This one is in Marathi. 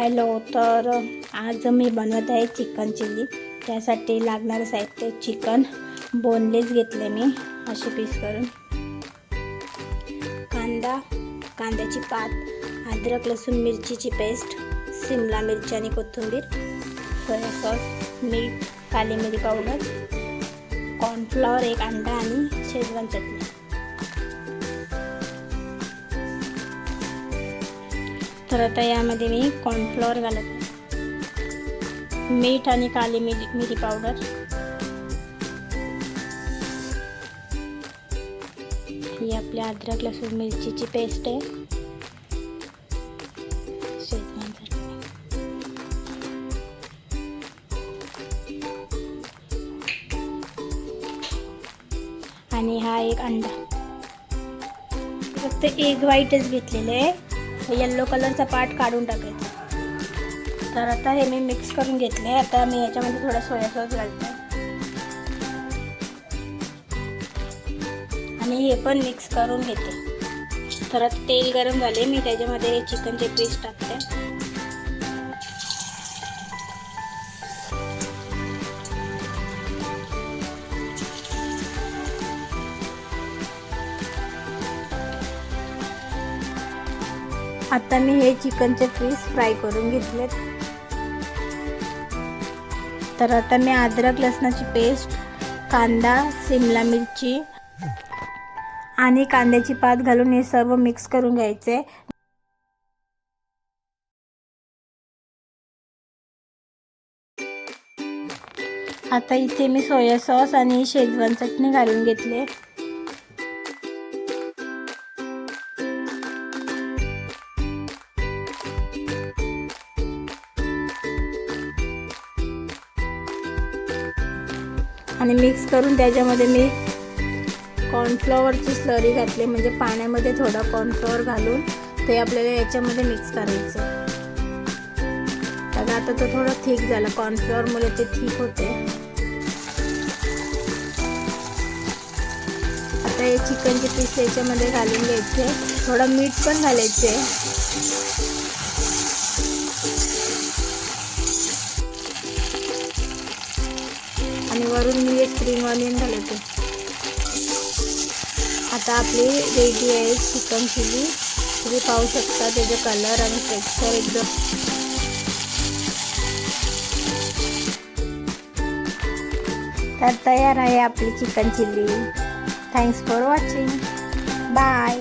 हॅलो तर आज मी बनवत आहे चिकन चिली त्यासाठी लागणारं साहित्य चिकन. बोनलेस घेतले मी असे पीस करून. कांदा कांद्याची पात अद्रक लसूण मिरचीची पेस्ट सिमला मिरची आणि कोथिंबीर सोया सॉस मीठ काली मिरी पावडर कॉर्नफ्लॉवर एक अंडा आणि शेजवान चटणी. तर आता यामध्ये मी कॉर्नफ्लॉवर घालत आहे. मीठ आणि काली मिरी मिरी पावडर ही आपल्या अद्रक लसूण मिरचीची पेस्ट आहे. आणि हा एक अंडा. फक्त एग व्हाईटच घेतलेले आहे. येल्लो कलरचा पार्ट काढून टाकायचा तर आता हे मी मिक्स करून घेतले आता मी याच्यामध्ये थोडा सोया सॉस घालते. आणि हे पण मिक्स करून घेते. तर तेल गरम झाले मी त्याच्यामध्ये चिकनचे पीस टाकते. आता मी हे चिकनचे पीस फ्राय करून घेतलेत. तर आता मी अद्रक लसणाची पेस्ट कांदा शिमला मिरची आणि कांद्याची पात घालून हे सर्व मिक्स करून घ्यायचे. आता इथे मी सोया सॉस आणि शेजवान चटणी घालून घेतले. आणि मिक्स करून त्याच्यामध्ये मी कॉर्नफ्लॉवरची स्लरी घातली. म्हणजे पाण्यामध्ये थोडा कॉर्नफ्लॉवर घालून ते आपल्याला याच्यामध्ये मिक्स करायचं. तर आता तो थोडा थिक झाला. कॉर्नफ्लॉवरमुळे ते थिक होते. आता हे चिकनचे पीस याच्यामध्ये घालून घ्यायचे. थोडं मीठ पण घालायचे. आणि वरून मी हे स्प्रिंग ऑनियन घालते. आता आपली रेडी आहे चिकन चिली तुम्ही पाहू शकता त्याचे कलर आणि टेक्स्चर एकदम. तर तयार आहे आपली chicken chilli thanks for watching bye